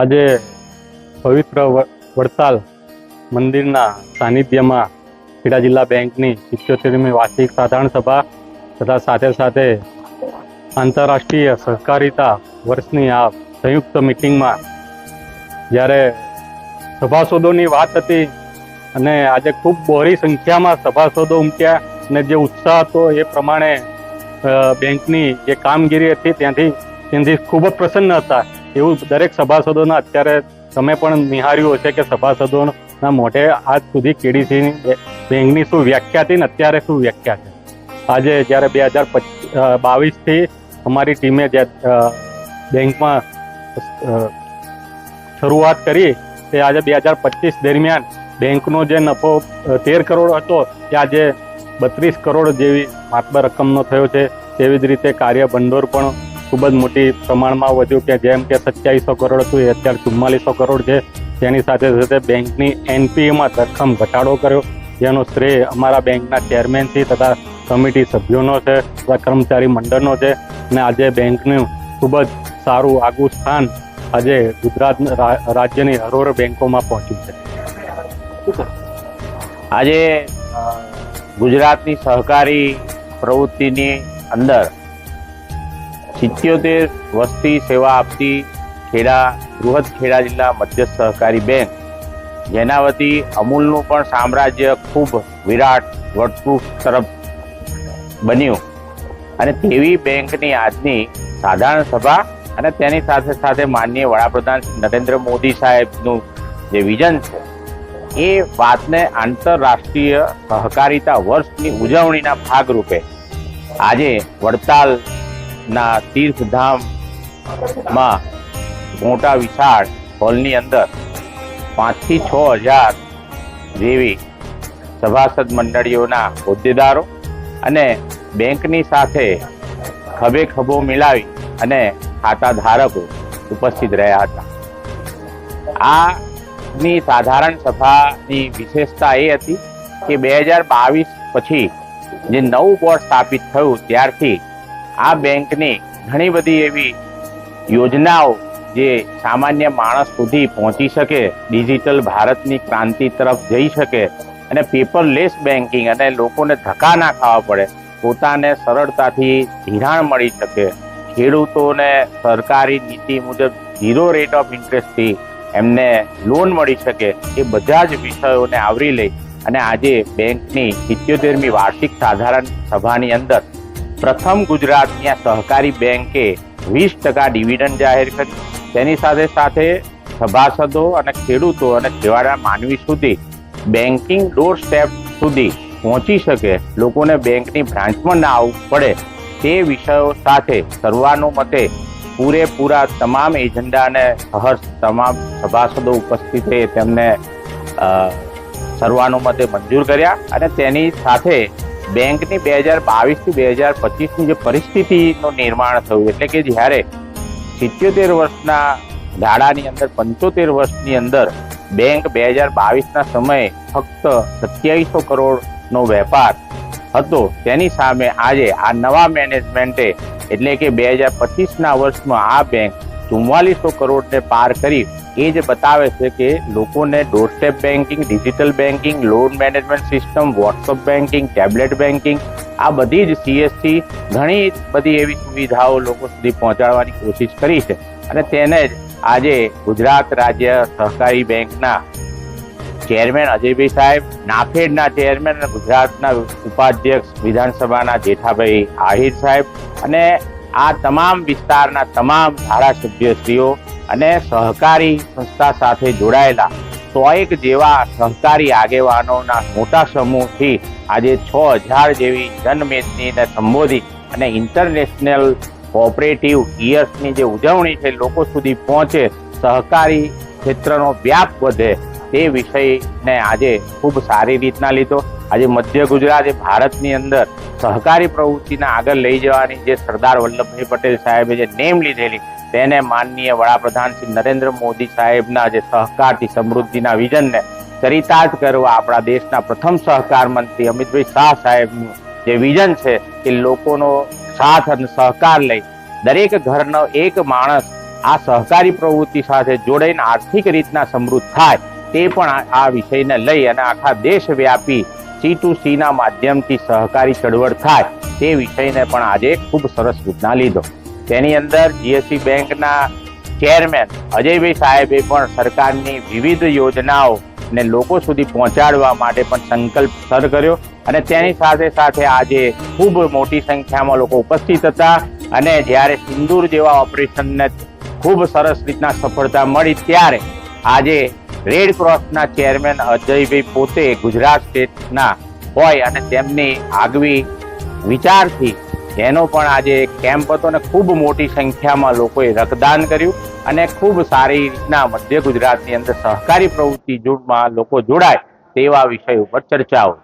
આજે પવિત્ર વડતાલ મંદિરના સાનિધ્યમાં ખેડા જિલ્લા બેંકની સિત્યોતેરમી વાર્ષિક સાધારણ સભા તથા સાથે સાથે આંતરરાષ્ટ્રીય સહકારિતા વર્ષની આ સંયુક્ત મિટિંગમાં જ્યારે સભાસદોની વાત હતી અને આજે ખૂબ બહોળી સંખ્યામાં સભાસદો ઉમટ્યા અને જે ઉત્સાહ હતો એ પ્રમાણે બેંકની જે કામગીરી હતી ત્યાંથી ત્યાંથી ખૂબ જ પ્રસન્ન હતા. એવું દરેક સભાસદોના અત્યારે તમે પણ નિહાળ્યું હશે કે સભાસદોના મોઢે આજ સુધી કેડીસીની બેંકની શું વ્યાખ્યા હતી ને અત્યારે શું વ્યાખ્યા છે? આજે જ્યારે બે હજાર બાવીસથી અમારી ટીમે જે બેંકમાં શરૂઆત કરી, તે આજે બે હજાર પચીસ દરમિયાન બેંકનો જે નફો તેર કરોડ હતો, તે આજે બત્રીસ કરોડ જેવી માત્ર રકમનો થયો છે. તેવી જ રીતે કાર્ય ભંડોળ પણ ખૂબ જ મોટી પ્રમાણમાં વધ્યું કે જેમ કે સત્યાવીસો કરોડ હતું, એ અત્યારે ચુમ્માલીસો કરોડ છે. તેની સાથે સાથે બેંકની એનપીએમાં ધરખમ ઘટાડો કર્યો, જેનો શ્રેય અમારા બેંકના ચેરમેનથી તથા કમિટી સભ્યોનો છે, તથા કર્મચારી મંડળનો છે. અને આજે બેંકનું ખૂબ જ સારું આગવું સ્થાન આજે ગુજરાત રાજ્યની હરોળ બેંકોમાં પહોંચ્યું છે. આજે ગુજરાતની સહકારી પ્રવૃત્તિની અંદર સિત્યોતેર વસ્તી સેવા આપતી ખેડા, બૃહદ ખેડા જિલ્લા મધ્ય સહકારી બેંક. જેના વતી અમૂલનું પણ સામ્રાજ્ય ખૂબ વિરાટ વર્તૃપ તરફ બન્યું. અને તેવી બેંકની આજની સાધારણ સભા અને તેની સાથે સાથે માનનીય વડાપ્રધાન નરેન્દ્ર મોદી સાહેબનું જે વિઝન છે, એ વાતને આંતરરાષ્ટ્રીય સહકારિતા વર્ષની ઉજવણીના ભાગરૂપે આજે વડતાલના તીર્થધામમાં મોટા વિશાળ હોલની અંદર પાંચથી છ હજાર જેવી સભાસદ મંડળીઓના હોદ્દેદારો અને બેંકની સાથે ખભે ખભો મિલાવી અને ખાતા ધારકો ઉપસ્થિત રહ્યા હતા. આની સાધારણ સભાની વિશેષતા એ હતી કે બે હજાર બાવીસ પછી જે નવું બોર્ડ સ્થાપિત થયું ત્યારથી આ બેંકની ઘણી બધી એવી યોજનાઓ જે સામાન્ય માણસ સુધી પહોંચી શકે, ડિજિટલ ભારતની ક્રાંતિ તરફ જઈ શકે અને પેપરલેસ બેન્કિંગ અને લોકોને ધક્કા ના ખાવા પડે, પોતાને સરળતાથી ધિરાણ મળી શકે. ખેડૂતોને સરકારી નીતિ મુજબ ઝીરો રેટ ઓફ ઇન્ટરેસ્ટથી એમને લોન મળી શકે એ બધા જ વિષયોને આવરી લઈ અને આજે બેંકની સિત્યોતેરમી વાર્ષિક સાધારણ સભાની અંદર પ્રથમ ગુજરાતની સહકારી બેંકે વીસ ટકા ડિવિડન્ડ જાહેર કર્યું. તેની સાથે સાથે સભાસદો અને ખેડૂતો અને છેવાડા માનવી સુધી બેન્કિંગ ડોર સ્ટેપ સુધી પહોંચી શકે. લોકોને બેંકની બ્રાન્ચમાં ના આવવું પડે તે વિષયો સાથે સર્વાનુમતે પૂરેપૂરા તમામ એજન્ડાને સહર્ષ તમામ સભાસદો ઉપસ્થિત રહે તેમને અ, સર્વાનુમતે મંજૂર કર્યા અને તેની સાથે બેંકની બે હજાર બાવીસથી બે હજાર પચીસની જે પરિસ્થિતિનું નિર્માણ થયું, એટલે કે જ્યારે સિત્યોતેર વર્ષના ગાળાની અંદર, પંચોતેર વર્ષની અંદર બેંક બે હજાર બાવીસના સમયે ફક્ત સત્યાવીસો કરોડનો વેપાર હતો, તેની સામે આજે આ નવા મેનેજમેન્ટે, એટલે કે બે હજાર પચીસના વર્ષમાં આ બેંક ચુમ્માલીસો કરોડને પાર કરી એ જ બતાવે છે કે લોકોને doorstep banking digital banking loan management system WhatsApp banking tablet banking આ બધી જ સીએસસી ઘણી બધી એવી સુવિધાઓ લોકો સુધી પહોંચાડવાની કોશિશ કરી છે. અને તેને જ આજે ગુજરાત રાજ્ય સહકારી બેંકના ચેરમેન અજયભાઈ સાહેબ, નાફેડના ચેરમેન અને ગુજરાતના ઉપાધ્યક્ષ વિધાનસભાના જેઠાભાઈ આહિર સાહેબ અને આ તમામ વિસ્તારના તમામ ધારાસભ્યશ્રીઓ અને સહકારી સંસ્થા સાથે જોડાયેલા સોએક જેવા સહકારી આગેવાનોના મોટા સમૂહથી આજે છ હજાર જેવી જનમેદનીને સંબોધી અને ઇન્ટરનેશનલ કોઓપરેટિવ ઇયર્સની જે ઉજવણી છે, લોકો સુધી પહોંચે, સહકારી ક્ષેત્રનો વ્યાપ વધે તે વિષયને આજે ખૂબ સારી રીતના લીધો. આજે મધ્ય ગુજરાત એ ભારતની અંદર સહકારી પ્રવૃત્તિના આગળ લઈ જવાની જે સરદાર વલ્લભભાઈ પટેલ સાહેબે જે નેમ લીધેલી, તેને માનનીય વડાપ્રધાન શ્રી નરેન્દ્ર મોદી સાહેબના જે સહકારથી, સમૃદ્ધિના વિઝનને ચરિતાર્થ કરવા આપણા દેશના પ્રથમ સહકાર મંત્રી અમિતભાઈ શાહ સાહેબનું જે વિઝન છે કે લોકોનો સાથ અને સહકાર લઈ દરેક ઘરનો એક માણસ આ સહકારી પ્રવૃત્તિ સાથે જોડાઈને આર્થિક રીતના સમૃદ્ધ થાય તે પણ આ- વિષયને લઈ અને આખા દેશવ્યાપી સી ટુ સી ના માધ્યમથી સહકારી ચળવળ થાય તે વિષયને પણ આજે ખૂબ સરસ રીતના લીધો. તેની અંદર જીએસસી બેંકના ચેરમેન અજયભાઈ સાહેબે પણ સરકારની વિવિધ યોજનાઓ ને લોકો સુધી પહોંચાડવા માટે પણ સંકલ્પ સર કર્યો અને તેની સાથે સાથે આજે ખૂબ મોટી સંખ્યામાં લોકો ઉપસ્થિત હતા અને જ્યારે સિંદૂર જેવા ઓપરેશનને ખૂબ સરસ રીતના સફળતા મળી ત્યારે આજે રેડ ક્રોસના ચેરમેન અજયભાઈ પોતે ગુજરાત સ્ટેટના હોય અને તેમની આગવી વિચારથી એનો પણ આજે કેમ્પ હતો અને ખૂબ મોટી સંખ્યામાં લોકોએ રક્તદાન કર્યું અને ખૂબ સારી રીતના મધ્ય ગુજરાતની અંદર સહકારી પ્રવૃત્તિ જૂથમાં લોકો જોડાય તેવા વિષય ઉપર ચર્ચાઓ